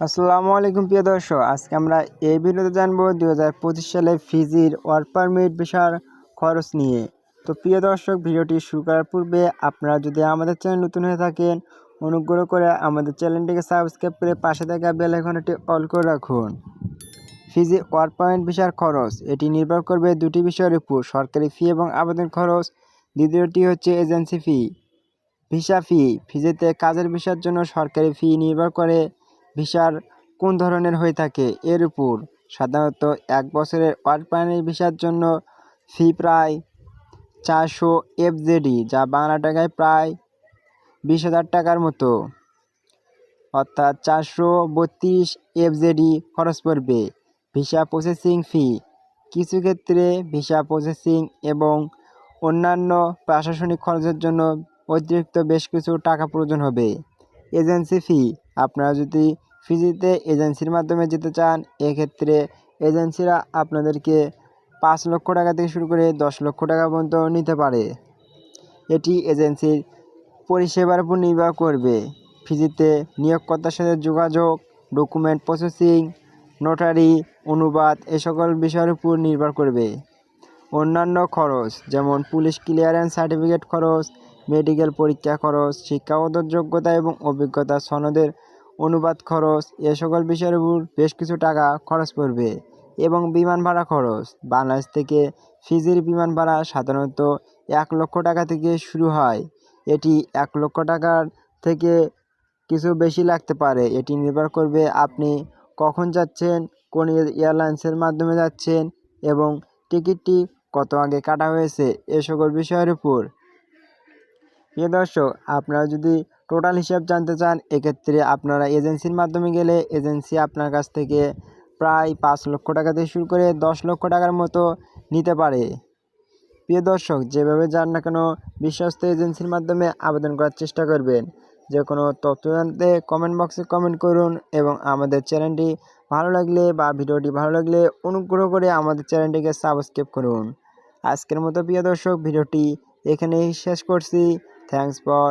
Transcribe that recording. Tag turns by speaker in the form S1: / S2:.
S1: আসসালামু আলাইকুম, প্রিয় দর্শক। আজকে আমরা এই ভিডিওতে জানব দুই হাজার পঁচিশ সালে ফিজির ওয়ার্ক পারমিট ভিসার খরচ নিয়ে। তো প্রিয় দর্শক, ভিডিওটি শুরু করার পূর্বে আপনারা যদি আমাদের চ্যানেল নতুন হয়ে থাকেন, অনুগ্রহ করে আমাদের চ্যানেলটিকে সাবস্ক্রাইব করে পাশে থাকা বেল অল করে রাখুন। ফিজি ওয়ার্ক পারমিট ভিসার খরচ, এটি নির্ভর করবে দুটি বিষয়ের উপর, সরকারি ফি এবং আবেদন খরচ। দ্বিতীয়টি হচ্ছে এজেন্সি ফি, ভিসা ফি। ফিজিতে কাজের ভিসার জন্য সরকারি ফি নির্ভর করে ভিসার কোন ধরনের হয়ে থাকে? এর উপর। সাধারণত এক বছরের ওয়ার্ক পারমিট ভিসার জন্য ফি প্রায় চারশো এফজেডি, যা বাংলা টাকায় প্রায় বিশ হাজার টাকার মতো। অর্থাৎ চারশো বত্রিশ এফজেডি খরচ পড়বে। Visa processing fee. কিছু ক্ষেত্রে ভিসা প্রসেসিং এবং অন্যান্য প্রশাসনিক খরচের জন্য অতিরিক্ত বেশ কিছু টাকা প্রয়োজন হবে। Agency fee. আপনারা যদি ফিজিতে এজেন্সির মাধ্যমে যেতে চান, এক্ষেত্রে এজেন্সিরা আপনাদেরকে পাঁচ লক্ষ টাকা থেকে শুরু করে দশ লক্ষ টাকা পর্যন্ত নিতে পারে। এটি এজেন্সির পরিষেবার উপর নির্ভর করবে। ফিজিতে নিয়োগকর্তার সাথে যোগাযোগ, ডকুমেন্ট প্রসেসিং, নোটারি, অনুবাদ এ সকল বিষয়ের উপর নির্ভর করবে। অন্যান্য খরচ যেমন পুলিশ ক্লিয়ারেন্স সার্টিফিকেট খরচ, মেডিকেল পরীক্ষা খরচ, শিক্ষাগত যোগ্যতা এবং অভিজ্ঞতা সনদের অনুবাদ খরচ, এ সকল বিষয়ের উপর বেশ কিছু টাকা খরচ পড়বে এবং বিমান ভাড়া খরচ। বাংলাদেশ থেকে ফিজির বিমান ভাড়া সাধারণত এক লক্ষ টাকা থেকে শুরু হয়। এটি এক লক্ষ টাকার থেকে কিছু বেশি লাগতে পারে। এটি নির্ভর করবে আপনি কখন যাচ্ছেন, কোন এয়ারলাইন্সের মাধ্যমে যাচ্ছেন এবং টিকিটটি কত আগে কাটা হয়েছে, এ সকল বিষয়ের উপর। প্রিয় দর্শক, আপনারা যদি টোটাল হিসাব জানতে চান, এক্ষেত্রে আপনারা এজেন্সির মাধ্যমে গেলে এজেন্সি আপনার কাছ থেকে প্রায় পাঁচ লক্ষ টাকা থেকে শুরু করে দশ লক্ষ টাকার মতো নিতে পারে। প্রিয় দর্শক, যেভাবে যান না কেন বিশ্বস্ত এজেন্সির মাধ্যমে আবেদন করার চেষ্টা করবেন। যে কোনো তথ্য জানতে কমেন্ট বক্সে কমেন্ট করুন এবং আমাদের চ্যানেলটি ভালো লাগলে বা ভিডিওটি ভালো লাগলে অনুগ্রহ করে আমাদের চ্যানেলটিকে সাবস্ক্রাইব করুন। আজকের মতো প্রিয় দর্শক, ভিডিওটি এখানেই শেষ করছি। Thanks for